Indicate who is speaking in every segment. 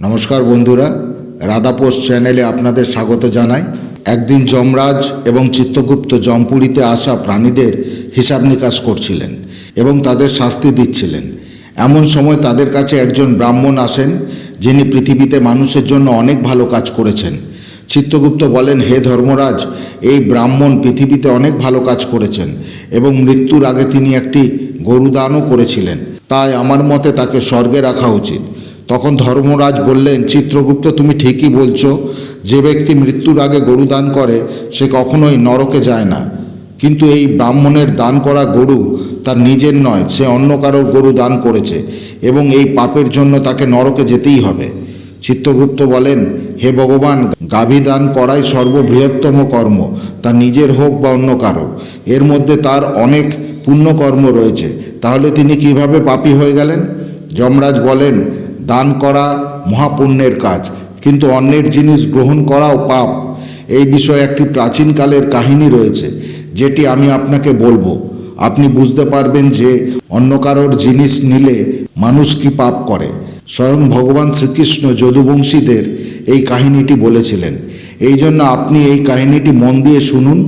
Speaker 1: নমস্কার বন্ধুরা রাধাপোষ চ্যানেলে আপনাদের স্বাগত জানাই। একদিন যমরাজ এবং চিত্তগুপ্ত জমপুরীতে আসা প্রাণীদের হিসাব নিকাশ করছিলেন এবং তাদের শাস্তি দিচ্ছিলেন। এমন সময় তাদের কাছে একজন ব্রাহ্মণ আসেন, যিনি পৃথিবীতে মানুষের জন্য অনেক ভালো কাজ করেছেন। চিত্তগুপ্ত বলেন, হে ধর্মরাজ, এই ব্রাহ্মণ পৃথিবীতে অনেক ভালো কাজ করেছেন এবং মৃত্যুর আগে তিনি একটি গরুদানও করেছিলেন। তাই আমার মতে তাকে স্বর্গে রাখা উচিত। তখন ধর্মরাজ বললেন, চিত্রগুপ্ত, তুমি ঠিকই বলছো, যে ব্যক্তি মৃত্যুর আগে গরু দান করে, সে কখনোই নরকে যায় না। কিন্তু এই ব্রাহ্মণের দান করা গরু তার নিজের নয়, সে অন্য কারোর গরু দান করেছে, এবং এই পাপের জন্য তাকে নরকে যেতেই হবে। চিত্রগুপ্ত বলেন, হে ভগবান, গাভী দান করাই সর্ববৃহত্তম কর্ম, তা নিজের হোক বা অন্য কারও। এর মধ্যে তার অনেক পুণ্যকর্ম রয়েছে, তাহলে তিনি কীভাবে পাপী হয়ে গেলেন? যমরাজ বলেন দান করা মহাপুণ্যের কাজ। কিন্তু অন্যের জিনিস গ্রহণ করাও পাপ। এই বিষয়ে একটি প্রাচীনকালের কাহিনী রয়েছে, যেটি আমি আপনাকে বলব। আপনি বুঝতে পারবেন যে অন্য কারোর জিনিস নিলে মানুষ কি পাপ করে। স্বয়ং ভগবান শ্রীকৃষ্ণ যদুবংশীদের এই কাহিনীটি বলেছিলেন। এই জন্য আপনি এই কাহিনীটি মন দিয়ে শুনুন।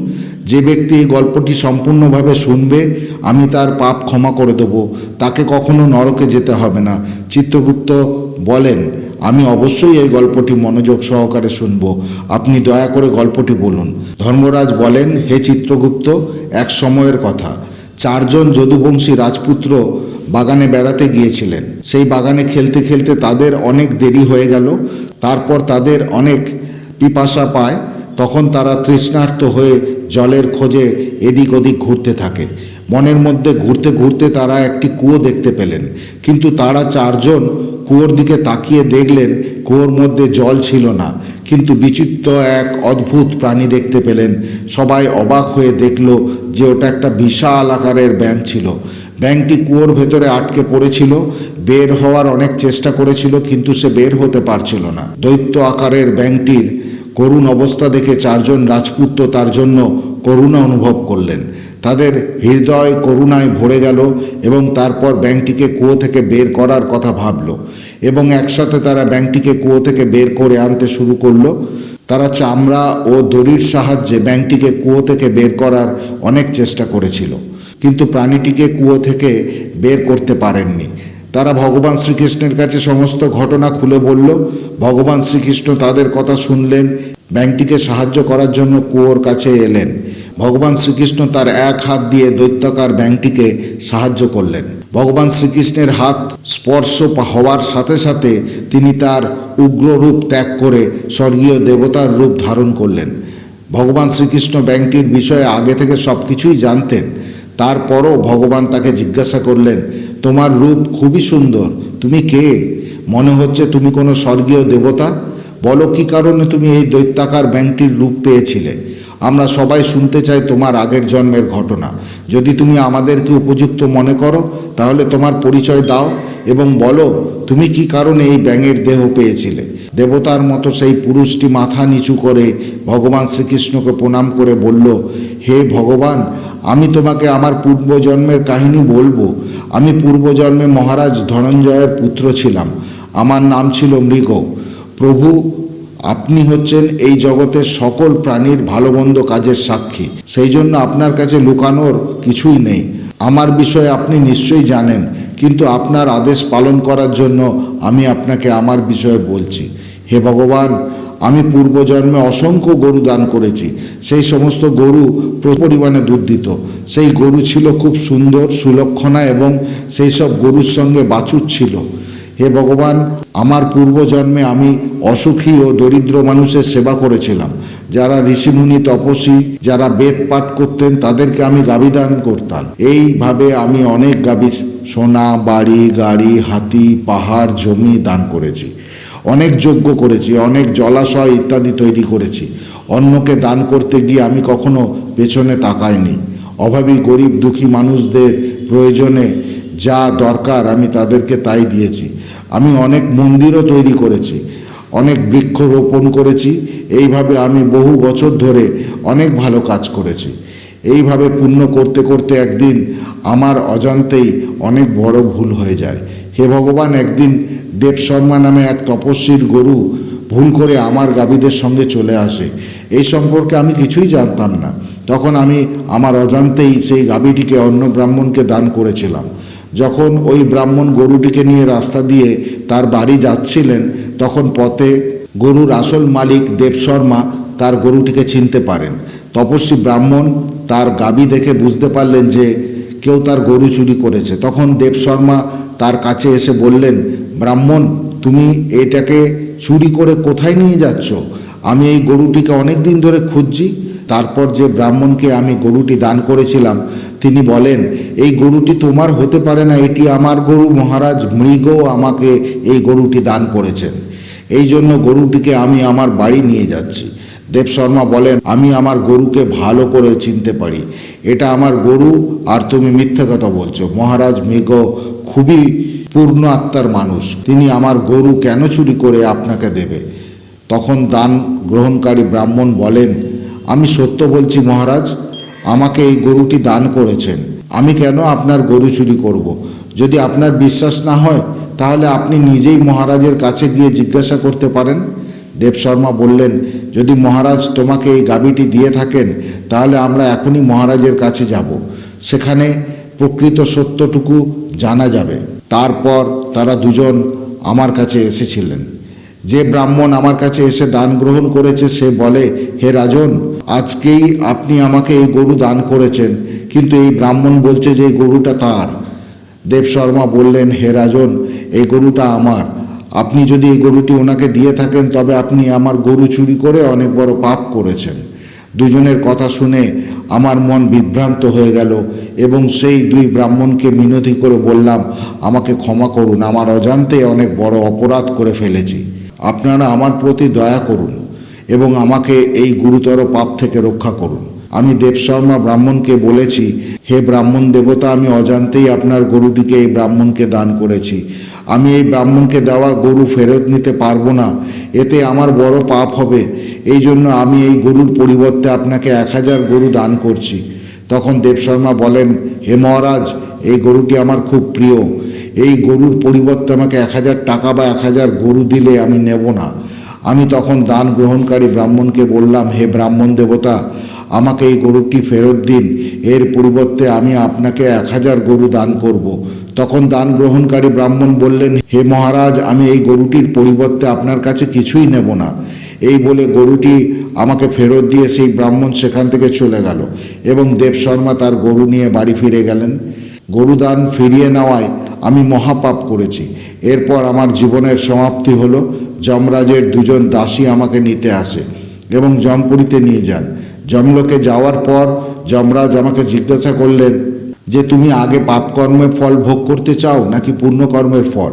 Speaker 1: যে ব্যক্তি এই গল্পটি সম্পূর্ণভাবে শুনবে, আমি তার পাপ ক্ষমা করে দেবো। তাকে কখনো নরকে যেতে হবে না। চিত্রগুপ্ত বলেন, আমি অবশ্যই এই গল্পটি মনোযোগ সহকারে শুনব। আপনি দয়া করে গল্পটি বলুন। ধর্মরাজ বলেন, হে চিত্রগুপ্ত, এক সময়ের কথা। চারজন যদুবংশী রাজপুত্র বাগানে বেড়াতে গিয়েছিলেন। সেই বাগানে খেলতে খেলতে তাদের অনেক দেরি হয়ে গেল। তারপর তাদের অনেক পিপাসা পায়। তখন তারা তৃষ্ণার্ত হয়ে জলের খোঁজে এদিক ওদিক ঘুরতে থাকে। মনের মধ্যে ঘুরতে ঘুরতে তারা একটি কুয়ো দেখতে পেলেন। কিন্তু তারা চারজন কুয়োর দিকে তাকিয়ে দেখলেন কুয়োর মধ্যে জল ছিল না। কিন্তু বিচিত্র এক অদ্ভুত প্রাণী দেখতে পেলেন। সবাই অবাক হয়ে দেখল যে ওটা একটা বিশাল আকারের ব্যাঙ ছিল। ব্যাঙটি কুয়োর ভেতরে আটকে পড়েছিল, বের হওয়ার অনেক চেষ্টা করেছিল, কিন্তু সে বের হতে পারছিল না। দৈত্য আকারের ব্যাঙটির করুণ অবস্থা দেখে চারজন রাজপুত্র তার জন্য করুণা অনুভব করলেন। তাদের হৃদয় করুণায় ভরে গেল এবং তারপর ব্যাংকটিকে কুয়ো থেকে বের করার কথা ভাবল এবং একসাথে তারা ব্যাংকটিকে কুয়ো থেকে বের করে আনতে শুরু করল। তারা চামড়া ও দড়ির সাহায্যে ব্যাংকটিকে কুয়ো থেকে বের করার অনেক চেষ্টা করেছিল, কিন্তু প্রাণীটিকে কুয়ো থেকে বের করতে পারেননি। তারা ভগবান শ্রীকৃষ্ণের কাছে সমস্ত ঘটনা খুলে বলল, ভগবান শ্রীকৃষ্ণ তাদের কথা শুনলেন, ব্যাংকটিকে সাহায্য করার জন্য কুয়োর কাছে এলেন। ভগবান শ্রীকৃষ্ণ তার এক হাত দিয়ে দৈত্যাকার ব্যাংকটিকে সাহায্য করলেন। ভগবান শ্রীকৃষ্ণের হাত স্পর্শ হওয়ার সাথে সাথে তিনি তার উগ্র রূপ ত্যাগ করে স্বর্গীয় দেবতার রূপ ধারণ করলেন। ভগবান শ্রীকৃষ্ণ ব্যাংকটির বিষয়ে আগে থেকে সব কিছুই জানতেন। তারপরও ভগবান তাকে জিজ্ঞাসা করলেন তোমার রূপ খুবই সুন্দর। তুমি কে? মনে হচ্ছে তুমি কোনো স্বর্গীয় দেবতা। বলো কি কারণে তুমি এই দৈত্যাকার ব্যাংকটির রূপ পেয়েছিলে? আমরা সবাই শুনতে চাই তোমার আগের জন্মের ঘটনা। যদি তুমি আমাদেরকে উপযুক্ত মনে করো, তাহলে তোমার পরিচয় দাও এবং বলো, তুমি কি কারণে এই ব্যাঙের দেহ পেয়েছিলে? দেবতার মতো সেই পুরুষটি মাথা নিচু করে ভগবান শ্রীকৃষ্ণকে প্রণাম করে বলল, হে ভগবান আমি তোমাকে আমার পূর্বজন্মের কাহিনী বলব। আমি পূর্বজন্মে মহারাজ ধনঞ্জয়ের পুত্র ছিলাম। আমার নাম ছিল মৃগ। প্রভু, আপনি হচ্ছেন এই জগতের সকল প্রাণীর ভালো মন্দ কাজের সাক্ষী। সেই জন্য আপনার কাছে লুকানোর কিছুই নেই। আমার বিষয়ে আপনি নিশ্চয়ই জানেন, কিন্তু আপনার আদেশ পালন করার জন্য আমি আপনাকে আমার বিষয়ে বলছি। হে ভগবান আমি পূর্বজন্মে অসংখ্য গরু দান করেছি। সেই সমস্ত গরু পরিমাণে দুধ দিত সেই গরু ছিল খুব সুন্দর, সুলক্ষণা এবং সেই সব গরুর সঙ্গে বাছুর ছিল। হে ভগবান, আমার পূর্বজন্মে আমি অসুখী ও দরিদ্র মানুষের সেবা করেছিলাম। যারা ঋষিমুনি তপস্বী, যারা বেদ পাঠ করতেন, তাদেরকে আমি গাবি দান করতাম। এইভাবে আমি অনেক গাবি সোনা, বাড়ি, গাড়ি, হাতি, পাহাড়, জমি দান করেছি। অনেক যজ্ঞ করেছি, অনেক জলাশয় ইত্যাদি তৈরি করেছি। অন্যকে দান করতে গিয়ে আমি কখনো পেছনে তাকাইনি। অভাবী গরিব দুঃখী মানুষদের প্রয়োজনে যা দরকার আমি তাদেরকে তাই দিয়েছি। আমি অনেক মন্দিরও তৈরি করেছি, অনেক বৃক্ষ রোপণ করেছি, এইভাবে আমি বহু বছর ধরে অনেক ভালো কাজ করেছি। এইভাবে পুণ্য করতে করতে একদিন আমার অজান্তেই অনেক বড় ভুল হয়ে যায়। হে ভগবান, একদিন দেব শর্মা নামে এক তপস্বীর গরু ভুল করে আমার গাভীদের সঙ্গে চলে আসে। এই সম্পর্কে আমি কিছুই জানতাম না। তখন আমি আমার অজান্তেই সেই গাভীটিকে অন্য ব্রাহ্মণকে দান করেছিলাম। যখন ওই ব্রাহ্মণ গরুটিকে নিয়ে রাস্তা দিয়ে তার বাড়ি যাচ্ছিলেন, তখন পথে গরুর আসল মালিক দেব শর্মা তার গরুটিকে চিনতে পারেন। তপস্বী ব্রাহ্মণ তার গাবি দেখে বুঝতে পারলেন যে কেউ তার গরু চুরি করেছে। তখন দেব শর্মা তার কাছে এসে বললেন, ব্রাহ্মণ, তুমি এটাকে চুরি করে কোথায় নিয়ে যাচ্ছ? আমি এই গরুটিকে অনেক দিন ধরে খুঁজছি। তারপর যে ব্রাহ্মণকে আমি গরুটি দান করেছিলাম, তিনি বলেন, এই গরুটি তোমার হতে পারে না, এটি আমার গরু, মহারাজ মৃগ আমাকে এই গরুটি দান করেছেন। এই জন্য গরুটিকে আমি আমার বাড়ি নিয়ে যাচ্ছি। দেব শর্মা বলেন, আমি আমার গরুকে ভালো করে চিনতে পারি। এটা আমার গরু আর তুমি মিথ্যে কথা বলছো। মহারাজ মেঘ খুবই পূর্ণ আত্মার মানুষ। তিনি আমার গরু কেন চুরি করে আপনাকে দেবে? তখন দান গ্রহণকারী ব্রাহ্মণ বলেন, আমি সত্য বলছি মহারাজ, আমাকে এই গরুটি দান করেছেন। আমি কেন আপনার গরু চুরি করব। যদি আপনার বিশ্বাস না হয়, তাহলে আপনি নিজেই মহারাজের কাছে গিয়ে জিজ্ঞাসা করতে পারেন। দেব শর্মা বললেন যদি মহারাজ তোমাকে এই গাবিটি দিয়ে থাকেন, তাহলে আমরা এখনই মহারাজের কাছে যাব। সেখানে প্রকৃত সত্যটুকু জানা যাবে। তারপর তারা দুজন আমার কাছে এসেছিলেন। যে ব্রাহ্মণ আমার কাছে এসে দান গ্রহণ করেছে, সে বলে, হে রাজন, আজকেই আপনি আমাকে এই গরু দান করেছেন, কিন্তু এই ব্রাহ্মণ বলছে যে এই গরুটা তার। দেব শর্মা বললেন, হে রাজন, এই গরুটা আমার। আপনি যদি এই গরুটি ওনাকে দিয়ে থাকেন, তবে আপনি আমার গরু চুরি করে অনেক বড় পাপ করেছেন। দুজনের কথা শুনে আমার মন বিভ্রান্ত হয়ে গেল এবং সেই দুই ব্রাহ্মণকে মিনতি করে বললাম, আমাকে ক্ষমা করুন, আমার অজান্তে অনেক বড় অপরাধ করে ফেলেছি। আপনারা আমার প্রতি দয়া করুন এবং আমাকে এই গুরুতর পাপ থেকে রক্ষা করুন। আমি দেব শর্মা ব্রাহ্মণকে বলেছি, হে ব্রাহ্মণ দেবতা, আমি অজান্তেই আপনার গরুটিকে এই ব্রাহ্মণকে দান করেছি। আমি এই ব্রাহ্মণকে দেওয়া গরু ফেরত নিতে পারব না। এতে আমার বড় পাপ হবে। এই জন্য আমি এই গরুর পরিবর্তে আপনাকে এক হাজার গরু দান করছি। তখন দেব শর্মা বলেন, হে মহারাজ, এই গরুটি আমার খুব প্রিয়। এই গরুর পরিবর্তে আমাকে এক হাজার টাকা বা এক হাজার গরু দিলে আমি নেব না। আমি তখন দান গ্রহণকারী ব্রাহ্মণকে বললাম, হে ব্রাহ্মণ দেবতা আমাকে এই গরুটি ফেরত দিন। এর পরিবর্তে আমি আপনাকে এক হাজার গরু দান করব। তখন দান গ্রহণকারী ব্রাহ্মণ বললেন, হে মহারাজ, আমি এই গরুটির পরিবর্তে আপনার কাছে কিছুই নেব না। এই বলে গরুটি আমাকে ফেরত দিয়ে সেই ব্রাহ্মণ সেখান থেকে চলে গেল এবং দেব শর্মা তার গরু নিয়ে বাড়ি ফিরে গেলেন। গরুদান ফিরিয়ে নেওয়ায় আমি মহাপাপ করেছি। এরপর আমার জীবনের সমাপ্তি হলো। যমরাজের দুজন দাসী আমাকে নিতে আসে এবং জমপুরীতে নিয়ে যান। যমলোকে যাওয়ার পর যমরাজ আমাকে জিজ্ঞাসা করলেন যে তুমি আগে পাপকর্মের ফল ভোগ করতে চাও নাকি পুণ্যকর্মের ফল?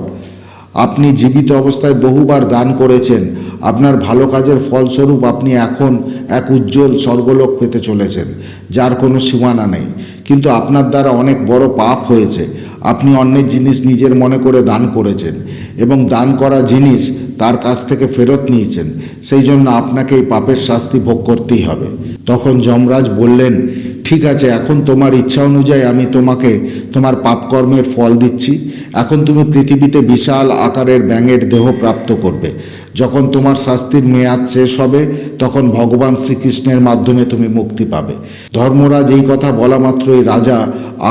Speaker 1: আপনি জীবিত অবস্থায় বহুবার দান করেছেন। আপনার ভালো কাজের ফলস্বরূপ আপনি এখন এক উজ্জ্বল স্বর্গলোক পেতে চলেছেন, যার কোনো সীমানা নেই। কিন্তু আপনার দ্বারা অনেক বড় পাপ হয়েছে। আপনি অন্যের জিনিস নিজের মনে করে দান করেছেন এবং দান করা জিনিস তার কাছ থেকে ফেরত নিয়েছেন। সেই জন্য আপনাকে এই পাপের শাস্তি ভোগ করতেই হবে। তখন যমরাজ বললেন ঠিক আছে, এখন তোমার ইচ্ছা অনুযায়ী আমি তোমাকে তোমার পাপকর্মের ফল দিচ্ছি। এখন তুমি পৃথিবীতে বিশাল আকারের ব্যাঙের দেহ প্রাপ্ত করবে। যখন তোমার শাস্তির মেয়াদ শেষ হবে, তখন ভগবান শ্রীকৃষ্ণের মাধ্যমে তুমি মুক্তি পাবে। ধর্মরাজ এই কথা বলা মাত্রই রাজা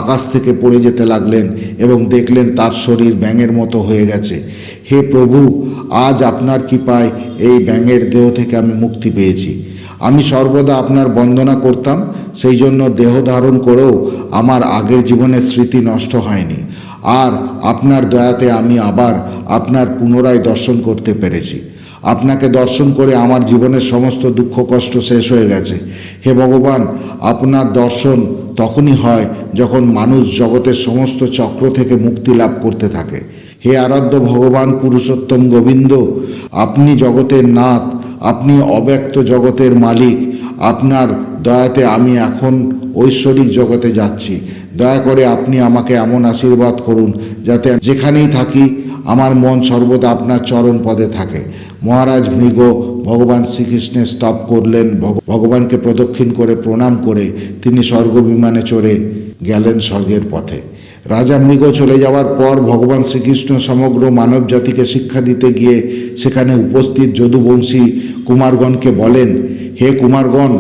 Speaker 1: আকাশ থেকে পড়ে যেতে লাগলেন এবং দেখলেন তার শরীর ব্যাঙের মতো হয়ে গেছে। হে প্রভু, আজ আপনার কৃপায় এই ব্যাঙের দেহ থেকে আমি মুক্তি পেয়েছি। আমি সর্বদা আপনার বন্দনা করতাম সেই জন্য দেহ ধারণ করেও আমার আগের জীবনের স্মৃতি নষ্ট হয়নি। আর আপনার দয়াতে আমি আবার আপনার পুনরায় দর্শন করতে পেরেছি। আপনাকে দর্শন করে আমার জীবনের সমস্ত দুঃখ কষ্ট শেষ হয়ে গেছে। হে ভগবান, আপনার দর্শন তখনই হয় যখন মানুষ জগতের সমস্ত চক্র থেকে মুক্তি লাভ করতে থাকে। হে আরাধ্য ভগবান পুরুষোত্তম গোবিন্দ, আপনি জগতের নাথ, আপনি অব্যক্ত জগতের মালিক, আপনার দয়াতে আমি এখন ঐশ্বরিক জগতে যাচ্ছি। দয়া করে আপনি আমাকে এমন আশীর্বাদ করুন যাতে যেখানেই থাকি আমার মন সর্বদা আপনার চরণ পদে থাকে। মহারাজ মৃগ, ভগবান শ্রীকৃষ্ণের স্তব করলেন ভগবানকে প্রদক্ষিণ করে, প্রণাম করে তিনি স্বর্গ বিমানে চড়ে গেলেন স্বর্গের পথে। রাজা মৃগ চলে যাওয়ার পর ভগবান শ্রীকৃষ্ণ সমগ্র মানব জাতিকে শিক্ষা দিতে গিয়ে সেখানে উপস্থিত যদুবংশী কুমারগণকে বলেন, হে কুমারগণ,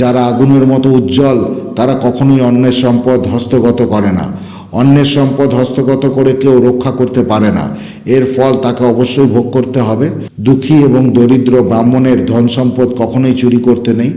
Speaker 1: যারা আগুনের মতো উজ্জ্বল, তারা কখনোই অন্যের সম্পদ হস্তগত করে না। অন্যের সম্পদ হস্তগত করে কেউ রক্ষা করতে পারে না। এর ফল তাকে অবশ্যই ভোগ করতে হবে। দুঃখী এবং দরিদ্র ব্রাহ্মণের ধন সম্পদ কখনোই চুরি করতে নেই।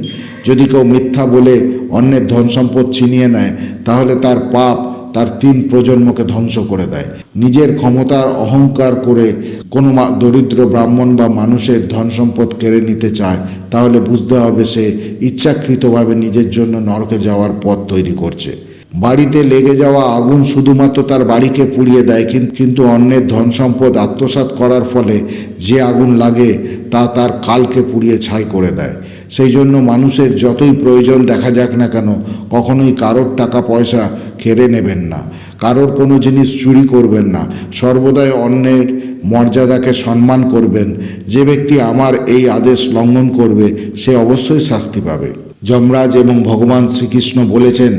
Speaker 1: যদি কেউ মিথ্যা বলে অন্যের ধন সম্পদ ছিনিয়ে নেয়, তাহলে তার পাপ তার তিন প্রজন্মকে ধ্বংস করে দেয়। নিজের ক্ষমতার অহংকার করে কোনো দরিদ্র ব্রাহ্মণ বা মানুষের ধন সম্পদ কেড়ে নিতে চায়, তাহলে বুঝতে হবে সে ইচ্ছাকৃতভাবে নিজের জন্য নরকে যাওয়ার পথ তৈরি করছে। বাড়িতে লেগে যাওয়া আগুন শুধুমাত্র তার বাড়িকে পুড়িয়ে দেয় কিন্তু অন্যের ধন সম্পদ আত্মসাৎ করার ফলে যে আগুন লাগে তা তার কালকে পুড়িয়ে ছাই করে দেয়। সেই জন্য মানুষের যতই প্রয়োজন দেখা যাক না কেন, কখনোই কারোর টাকা পয়সা কেড়ে নেবেন না। কারোর কোনো জিনিস চুরি করবেন না। সর্বদাই অন্যের মর্যাদাকে সম্মান করবেন। যে ব্যক্তি আমার এই আদেশ লঙ্ঘন করবে, সে অবশ্যই শাস্তি পাবে। যমরাজ এবং ভগবান শ্রীকৃষ্ণ বলেছেন,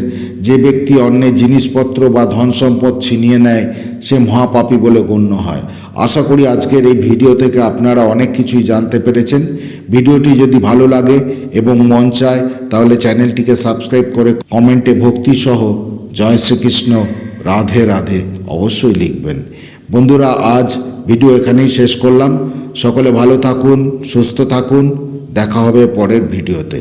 Speaker 1: যে ব্যক্তি অন্যের জিনিসপত্র বা ধন সম্পদ ছিনিয়ে নেয়, সে মহাপাপী বলে গণ্য হয়। আশা করি আজকের এই ভিডিও থেকে আপনারা অনেক কিছুই জানতে পেরেছেন। ভিডিওটি যদি ভালো লাগে এবং মন চায়, তাহলে চ্যানেলটিকে সাবস্ক্রাইব করে কমেন্টে ভক্তিসহ জয় শ্রীকৃষ্ণ, রাধে রাধে অবশ্যই লিখবেন। বন্ধুরা, আজ ভিডিও এখানেই শেষ করলাম। সকলে ভালো থাকুন, সুস্থ থাকুন। দেখা হবে পরের ভিডিওতে।